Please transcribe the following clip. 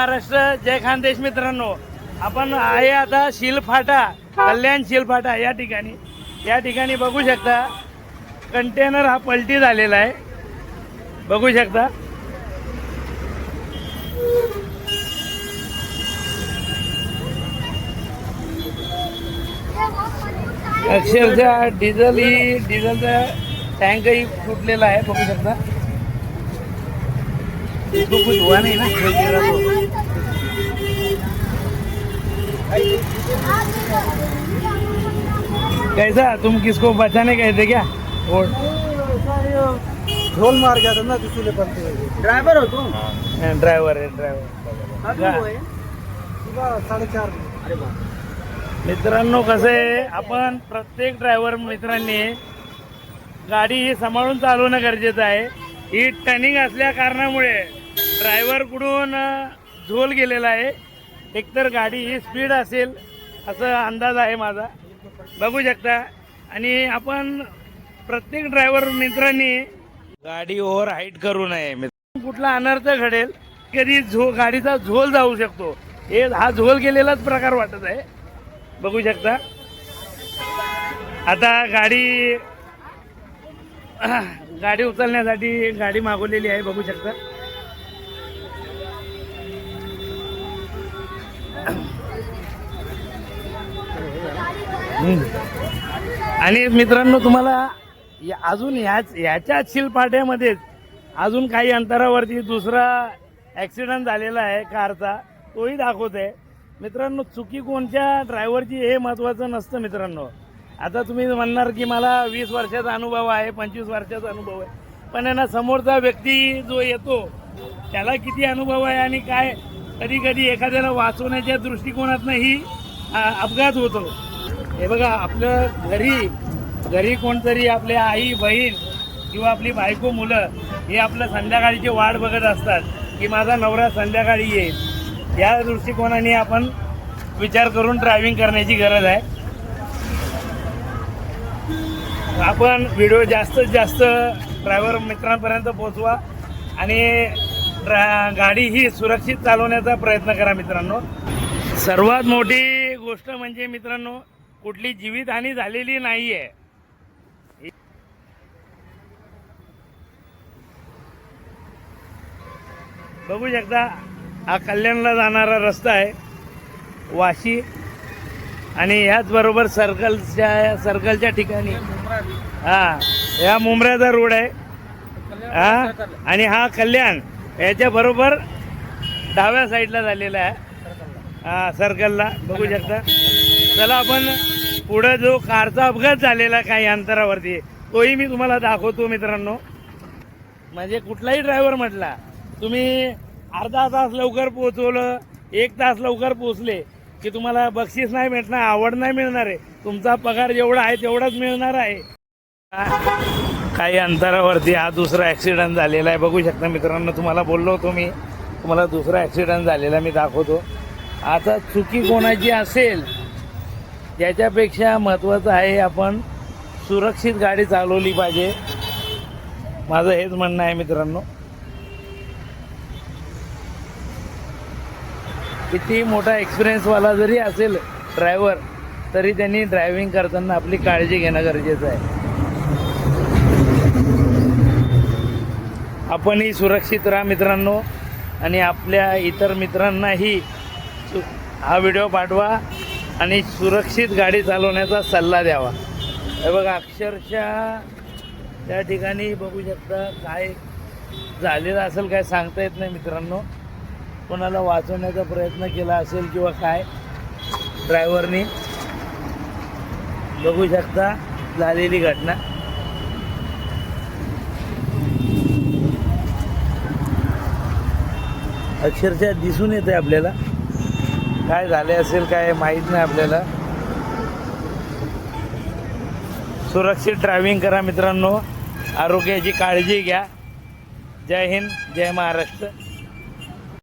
महाराष्ट्र. जय खानदेश मित्रांनो. आपण आहे आता शिलफाटा कल्याण शिलफाटा या ठिकाणी. या ठिकाणी बघू शकता कंटेनर हा पलटी झालेला आहे. बघू शकता. अक्षरशः डिझेल ही डिझेलचा टँकही फुटलेला आहे बघू शकता. इसको कुछ हुआ नहीं ना खेल खेल रहा तो। कैसा? तुम किसको बचाने गए थे क्या? और? ढोल मार गया था ना किसी पलटे ड्राइवर हो तुम? ड्रायव्हर आहे ड्रायव्हर सुबह साढ़े चार अरे मित्रांनो कसं आहे? आपण प्रत्येक ड्रायव्हर मित्रांनी गाडी ही सांभाळून चालवणं गरजेचं आहे. ही टर्निंग असल्या कारणामुळे. ड्रायव्हरकडून झोल गेलेला आहे. एकतर गाडी ही स्पीड असेल असं अंदाज आहे माझा. बघू शकता. आणि आपण प्रत्येक ड्रायव्हर मित्रांनी गाडी ओव्हर हाईट करू नये. मित्र कुठला अनर्थ घडेल कधी झो गाडीचा झोल जाऊ शकतो. हे हा झोल गेलेलाच प्रकार वाटत आहे. बघू शकता. आता गाडी गाडी उचलण्यासाठी गाडी मागवलेली आहे बघू शकता. आणि मित्रांनो तुम्हाला या- अजून ह्याच ह्याच्या शिलपाट्यामध्येच अजून काही अंतरावरती दुसरा ॲक्सिडंट झालेला आहे कारचा. तोही दाखवत आहे. मित्रांनो चुकी कोणत्या ड्रायव्हरची हे महत्त्वाचं नसतं मित्रांनो. आता तुम्ही म्हणणार की मला वीस वर्षाचा अनुभव आहे पंचवीस वर्षाचा अनुभव आहे. पण यांना ना समोरचा व्यक्ती जो येतो त्याला किती अनुभव आहे आणि काय? कधी कधी एखाद्याला वाचवण्याच्या दृष्टिकोनातनं ही अपघात होतो. हे बघा आपलं घरी घरी कोणतरी आपले आई बहीण किंवा आपली बायको मुलं हे आपलं संध्याकाळीची वाट बघत असतात की माझा नवरा संध्याकाळी येईल. या दृष्टिकोनाने आपण विचार करून ड्रायव्हिंग करण्याची गरज आहे. आपण व्हिडिओ जास्तीत जास्त ड्रायव्हर मित्रांपर्यंत पोहोचवा आणि ड्रा गाडी ही सुरक्षित चालवण्याचा प्रयत्न करा मित्रांनो. सर्वात मोठी गोष्ट म्हणजे मित्रांनो कुठली जीवितहानी झालेली नाही आहे बघू शकता हा कल्याणला जाणारा रस्ता आहे वाशी. आणि ह्याचबरोबर सर्कलच्या सर्कलच्या ठिकाणी. हा ह्या मुंबऱ्याचा रोड आहे. हा आणि हा कल्याण याच्या बरोबर डाव्या साईडला झालेला आहे. हा सर्कलला. बघू शकता. चला आपण पुढं जो कारचा अपघात झालेला काही अंतरावरती तोही मी तुम्हाला दाखवतो मित्रांनो. म्हणजे कुठलाही ड्रायव्हर म्हटला तुम्ही अर्धा तास लवकर पोहोचवलं एक तास लवकर पोहोचले की तुम्हाला बक्षीस नाही भेटणार आवड नाही मिळणार आहे तुमचा पगार जेवढा आहे तेवढाच मिळणार आहे. काही अंतरावरती हा दुसरा ॲक्सिडंट झालेला आहे. बघू शकता मित्रांनो तुम्हाला बोललो होतो मी. तुम्हाला दुसरा ॲक्सिडंट झालेला मी दाखवतो. आता चुकी कोणाची असेल त्याच्यापेक्षा महत्त्वाचं आहे आपण सुरक्षित गाडी चालवली पाहिजे. माझं हेच म्हणणं आहे मित्रांनो. किती मोठा एक्सपिरियन्सवाला जरी असेल ड्रायव्हर तरी त्यांनी ड्रायव्हिंग करताना आपली काळजी घेणं गरजेचं आहे. आपणही सुरक्षित राहा मित्रांनो आणि आपल्या इतर मित्रांनाही सु- हा व्हिडिओ पाठवा. आणि सुरक्षित गाडी चालवण्याचा सल्ला द्यावा. हे बघा अक्षरशः त्या ठिकाणी बघू शकता काय झालेलं असेल काय सांगता येत नाही मित्रांनो. कोणाला वाचवण्याचा प्रयत्न केला असेल किंवा काय ड्रायव्हरनी बघू शकता झालेली घटना. अक्षरशः दिसून येते आपल्याला. काय झाले असेल काय माहीत नाही आपल्याला. सुरक्षित ड्रायव्हिंग करा मित्रांनो. आरोग्याची काळजी घ्या. जय हिंद जय महाराष्ट्र.